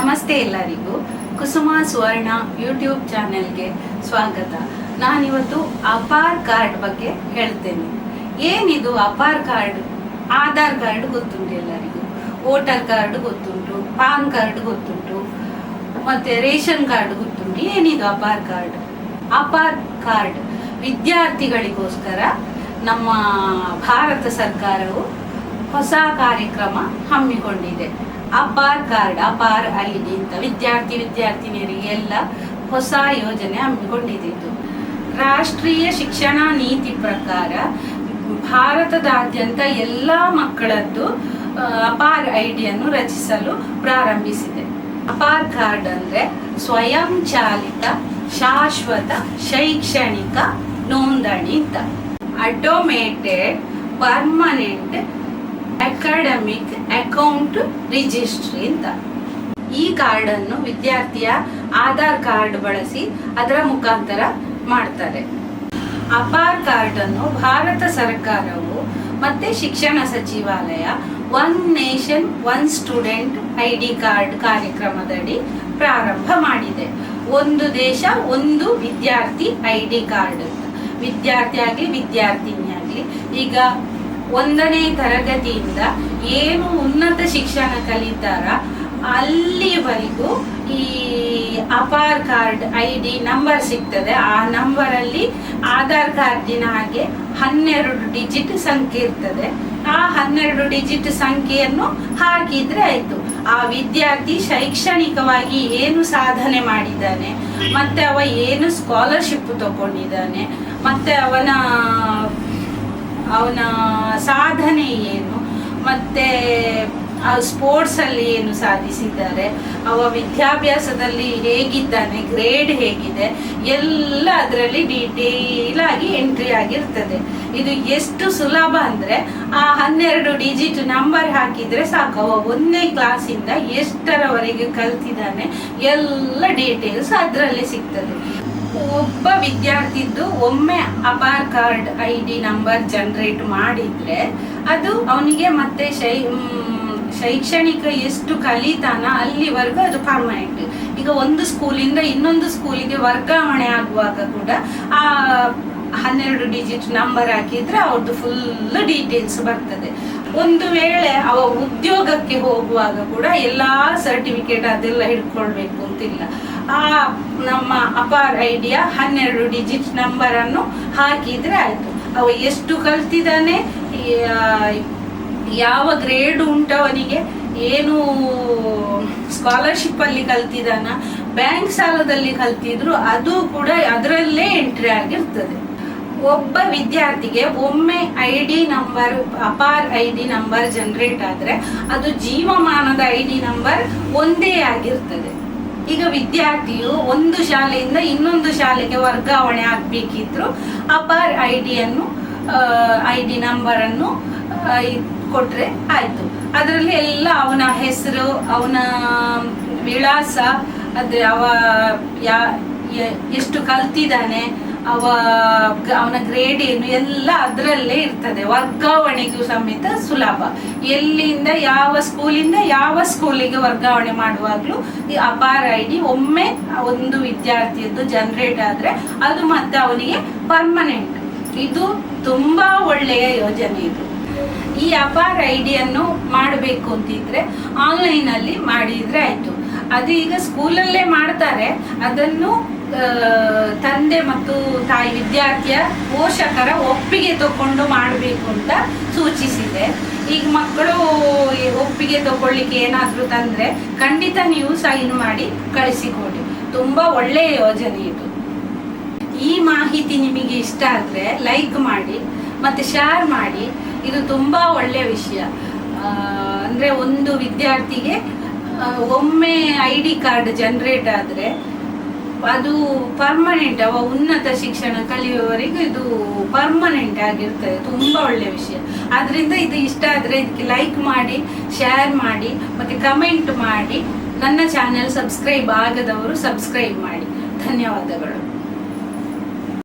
ನಮಸ್ತೆ ಎಲ್ಲರಿಗೂ. ಕುಸುಮ ಸುವರ್ಣ ಯೂಟ್ಯೂಬ್ ಚಾನೆಲ್ಗೆ ಸ್ವಾಗತ. ನಾನಿವತ್ತು ಅಪಾರ್ ಕಾರ್ಡ್ ಬಗ್ಗೆ ಹೇಳ್ತೇನೆ. ಏನಿದು ಅಪಾರ್ ಕಾರ್ಡ್? ಆಧಾರ್ ಕಾರ್ಡ್ ಗೊತ್ತುಂಟು ಎಲ್ಲರಿಗೂ. ವೋಟರ್ ಕಾರ್ಡ್ ಗೊತ್ತುಂಟು, ಪಾನ್ ಕಾರ್ಡ್ ಗೊತ್ತುಂಟು, ಮತ್ತೆ ರೇಷನ್ ಕಾರ್ಡ್ ಗೊತ್ತುಂಟು. ಏನಿದು ಅಪಾರ್ ಕಾರ್ಡ್? ಅಪಾರ್ ಕಾರ್ಡ್ ವಿದ್ಯಾರ್ಥಿಗಳಿಗೋಸ್ಕರ ನಮ್ಮ ಭಾರತ ಸರ್ಕಾರವು ಹೊಸ ಕಾರ್ಯಕ್ರಮ ಹಮ್ಮಿಕೊಂಡಿದೆ. ಅಪಾರ್ ಕಾರ್ಡ್, ಅಪಾರ್ ಡಿ ಅಂತ. ವಿದ್ಯಾರ್ಥಿ, ವಿದ್ಯಾರ್ಥಿನಿಯರಿಗೆ ಎಲ್ಲ ಹೊಸ ಯೋಜನೆ ಹಮ್ಮಿಕೊಂಡಿದ್ದು ರಾಷ್ಟ್ರೀಯ ಶಿಕ್ಷಣ ನೀತಿ ಪ್ರಕಾರ ಭಾರತದಾದ್ಯಂತ ಎಲ್ಲ ಮಕ್ಕಳದ್ದು ಅಪಾರ್ ಐ ಡಿಯನ್ನು ರಚಿಸಲು ಪ್ರಾರಂಭಿಸಿದೆ. ಅಪಾರ್ ಕಾರ್ಡ್ ಅಂದ್ರೆ ಸ್ವಯಂ ಚಾಲಿತ, ಶಾಶ್ವತ, ಶೈಕ್ಷಣಿಕ ನೋಂದಣಿ ಅಂತ. Automated permanent academic account registry ಅಂತ. ಈ ಕಾರ್ಡ್ ಅನ್ನು ವಿದ್ಯಾರ್ಥಿಯ ಆಧಾರ್ ಕಾರ್ಡ್ ಬಳಸಿ ಅದರ ಮುಖಾಂತರ ಮಾಡ್ತಾರೆ. ಅಪಾರ್ ಕಾರ್ಡ್ ಅನ್ನು ಭಾರತ ಸರ್ಕಾರವು ಮತ್ತೆ ಶಿಕ್ಷಣ ಸಚಿವಾಲಯ one nation one student I D card ಕಾರ್ಯಕ್ರಮದಡಿ ಪ್ರಾರಂಭ ಮಾಡಿದೆ. ಒಂದು ದೇಶ, ಒಂದು ವಿದ್ಯಾರ್ಥಿ ಐ ಡಿ ಕಾರ್ಡ್ ಅಂತ. ವಿದ್ಯಾರ್ಥಿ ಆಗಲಿ ವಿದ್ಯಾರ್ಥಿನಿ ಆಗಲಿ ಈಗ ಒಂದನೇ ತರಗತಿಯಿಂದ ಏನು ಉನ್ನತ ಶಿಕ್ಷಣ ಕಲಿತಾರ, ಅಲ್ಲಿವರೆಗೂ ಈ APAAR card I D number ಸಿಗ್ತದೆ. ಆ ನಂಬರ್ ಅಲ್ಲಿ ಆಧಾರ್ ಕಾರ್ಡಿನ ಹಾಗೆ ಹನ್ನೆರಡು ಡಿಜಿಟ್ ಸಂಖ್ಯೆ ಇರ್ತದೆ. ಆ ಹನ್ನೆರಡು ಡಿಜಿಟ್ ಸಂಖ್ಯೆಯನ್ನು ಹಾಕಿದ್ರೆ ಆಯ್ತು. ಆ ವಿದ್ಯಾರ್ಥಿ ಶೈಕ್ಷಣಿಕವಾಗಿ ಏನು ಸಾಧನೆ ಮಾಡಿದ್ದಾನೆ, ಮತ್ತೆ ಅವ ಏನು ಸ್ಕಾಲರ್ಶಿಪ್ ತಗೊಂಡಿದ್ದಾನೆ, ಮತ್ತೆ ಅವನ ಅವನ ಸಾಧನೆ ಏನು, ಮತ್ತೆ ಸ್ಪೋರ್ಟ್ಸ್ ಅಲ್ಲಿ ಏನು ಸಾಧಿಸಿದ್ದಾರೆ, ಅವ ವಿದ್ಯಾಭ್ಯಾಸದಲ್ಲಿ ಹೇಗಿದ್ದಾನೆ ಗ್ರೇಡ್ ಹೇಗಿದೆ, ಎಲ್ಲ ಅದರಲ್ಲಿ ಡೀಟೇಲ್ ಆಗಿ ಎಂಟ್ರಿ ಆಗಿರ್ತದೆ. ಇದು ಎಷ್ಟು ಸುಲಭ ಅಂದ್ರೆ ಆ ಹನ್ನೆರಡು ಡಿಜಿಟ್ ನಂಬರ್ ಹಾಕಿದ್ರೆ ಸಾಕು. ಅವ ಒಂದನೇ ಕ್ಲಾಸಿಂದ ಎಷ್ಟರವರೆಗೆ ಕಲ್ತಿದ್ದಾನೆ, ಎಲ್ಲ ಡೀಟೇಲ್ಸ್ ಅದರಲ್ಲಿ ಸಿಗ್ತದೆ. ಒಬ್ಬ ವಿದ್ಯಾರ್ಥಿದ್ದು ಒಮ್ಮೆ APAAR card I D number generate ಮಾಡಿದ್ರೆ ಅದು ಅವನಿಗೆ ಮತ್ತೆ ಶೈ ಶೈಕ್ಷಣಿಕ ಎಷ್ಟು ಕಲಿತಾನ ಅಲ್ಲಿವರೆಗೂ ಅದು ಪರ್ಮನೆಂಟ್ ಈಗ ಒಂದು ಸ್ಕೂಲಿಂದ ಇನ್ನೊಂದು ಸ್ಕೂಲಿಗೆ ವರ್ಗಾವಣೆ ಆಗುವಾಗ ಕೂಡ ಆ ಹನ್ನೆರಡು ಡಿಜಿಟ್ ನಂಬರ್ ಹಾಕಿದ್ರೆ ಅವ್ರದ್ದು ಫುಲ್ ಡೀಟೇಲ್ಸ್ ಬರ್ತದೆ. ಒಂದು ವೇಳೆ ಅವ ಉದ್ಯೋಗಕ್ಕೆ ಹೋಗುವಾಗ ಕೂಡ ಎಲ್ಲಾ ಸರ್ಟಿಫಿಕೇಟ್ ಅದೆಲ್ಲ ಹಿಡ್ಕೊಳ್ಬೇಕು ಅಂತಿಲ್ಲ. ಆ ನಮ್ಮ ಅಪಾರ್ ಐಡಿಯಾ ಹನ್ನೆರಡು ಡಿಜಿಟ್ ನಂಬರ್ ಅನ್ನು ಹಾಕಿದ್ರೆ ಆಯ್ತು. ಅವ ಎಷ್ಟು ಕಲ್ತಿದ್ದಾನೆ? ಯಾವ ಗ್ರೇಡ್ ಉಂಟು ಅವನಿಗೆ ಏನು ಸ್ಕಾಲರ್ಶಿಪ್ ಅಲ್ಲಿ ಕಲ್ತಿದಾನ ಬ್ಯಾಂಕ್ ಸಾಲದಲ್ಲಿ ಕಲ್ತಿದ್ರು, ಅದು ಕೂಡ ಅದರಲ್ಲೇ ಎಂಟ್ರಿ ಆಗಿರ್ತದೆ. ಒಬ್ಬ ವಿದ್ಯಾರ್ಥಿಗೆ ಒಮ್ಮೆ I D number APAAR I D number generate ಆದ್ರೆ ಅದು ಜೀವಮಾನದ ಐ ಡಿ ನಂಬರ್ ಒಂದೇ ಆಗಿರ್ತದೆ. ಈಗ ವಿದ್ಯಾರ್ಥಿಯು ಒಂದು ಶಾಲೆಯಿಂದ ಇನ್ನೊಂದು ಶಾಲೆಗೆ ವರ್ಗಾವಣೆ ಆಗ್ಬೇಕಿದ್ರು ಅಪಾರ್ ಐ ಡಿಯನ್ನು ಐ ಡಿ ನಂಬರನ್ನು ಕೊಟ್ರೆ ಆಯ್ತು. ಅದರಲ್ಲಿ ಎಲ್ಲ ಅವನ ಹೆಸರು, ಅವನ ವಿಳಾಸ, ಅದ್ ಅವ ಯಾ ಎಷ್ಟು ಕಲ್ತಿದ್ದಾನೆ, ಅವ ಅವನ ಗ್ರೇಡ್ ಏನು, ಎಲ್ಲ ಅದರಲ್ಲೇ ಇರ್ತದೆ. ವರ್ಗಾವಣೆಗೂ ಸಮೇತ ಸುಲಭ. ಎಲ್ಲಿಂದ ಯಾವ ಸ್ಕೂಲಿಂದ ಯಾವ ಸ್ಕೂಲಿಗೆ ವರ್ಗಾವಣೆ ಮಾಡುವಾಗಲೂ ಈ ಅಪಾರ ಐ ಡಿ ಒಮ್ಮೆ ಒಂದು ವಿದ್ಯಾರ್ಥಿಯದ್ದು ಜನರೇಟ್ ಆದ್ರೆ ಅದು ಮತ್ತೆ ಅವನಿಗೆ ಪರ್ಮನೆಂಟ್ ಇದು ತುಂಬಾ ಒಳ್ಳೆಯ ಯೋಜನೆ ಇದು. ಈ ಅಪಾರ ಐಡಿಯನ್ನು ಮಾಡಬೇಕು ಅಂತಿದ್ರೆ ಆನ್ಲೈನ್ ಅಲ್ಲಿ ಮಾಡಿದ್ರೆ ಆಯ್ತು. ಅದು ಈಗ ಸ್ಕೂಲಲ್ಲೇ ಮಾಡ್ತಾರೆ. ಅದನ್ನು ತಂದೆ ಮತ್ತು ತಾಯಿ ವಿದ್ಯಾರ್ಥಿಯ ಪೋಷಕರ ಒಪ್ಪಿಗೆ ತಕೊಂಡು ಮಾಡಬೇಕು ಅಂತ ಸೂಚಿಸಿದೆ. ಈಗ ಮಕ್ಕಳು ಒಪ್ಪಿಗೆ ತಗೊಳ್ಳಿಕ್ಕೆ ಏನಾದ್ರೂ ತಂದ್ರೆ ಖಂಡಿತ ನೀವು ಸೈನ್ ಮಾಡಿ ಕಳಿಸಿಕೊಡಿ. ತುಂಬಾ ಒಳ್ಳೆಯ ಯೋಜನೆ ಇದು. ಈ ಮಾಹಿತಿ ನಿಮಗೆ ಇಷ್ಟ ಆದರೆ ಲೈಕ್ ಮಾಡಿ ಮತ್ತೆ ಶೇರ್ ಮಾಡಿ, ಇದು ತುಂಬಾ ಒಳ್ಳೆಯ ವಿಷಯ. ಅಂದರೆ ಒಂದು ವಿದ್ಯಾರ್ಥಿಗೆ ಒಮ್ಮೆ ಐ ಡಿ ಕಾರ್ಡ್ ಜನರೇಟ್ ಆದ್ರೆ ಅದು ಪರ್ಮನೆಂಟ್ ಅವ ಉನ್ನತ ಶಿಕ್ಷಣ ಕಲಿಯುವವರೆಗೂ ಇದು ಪರ್ಮನೆಂಟ್ ಆಗಿರ್ತದೆ. ತುಂಬ ಒಳ್ಳೆಯ ವಿಷಯ. ಆದ್ದರಿಂದ ಇದು ಇಷ್ಟ ಆದ್ರೆ ಇದಕ್ಕೆ ಲೈಕ್ ಮಾಡಿ ಶೇರ್ ಮಾಡಿ, ಮತ್ತೆ ಕಮೆಂಟ್ ಮಾಡಿ. ನನ್ನ ಚಾನೆಲ್ ಸಬ್ಸ್ಕ್ರೈಬ್ ಆಗದವರು ಸಬ್ಸ್ಕ್ರೈಬ್ ಮಾಡಿ. ಧನ್ಯವಾದಗಳು.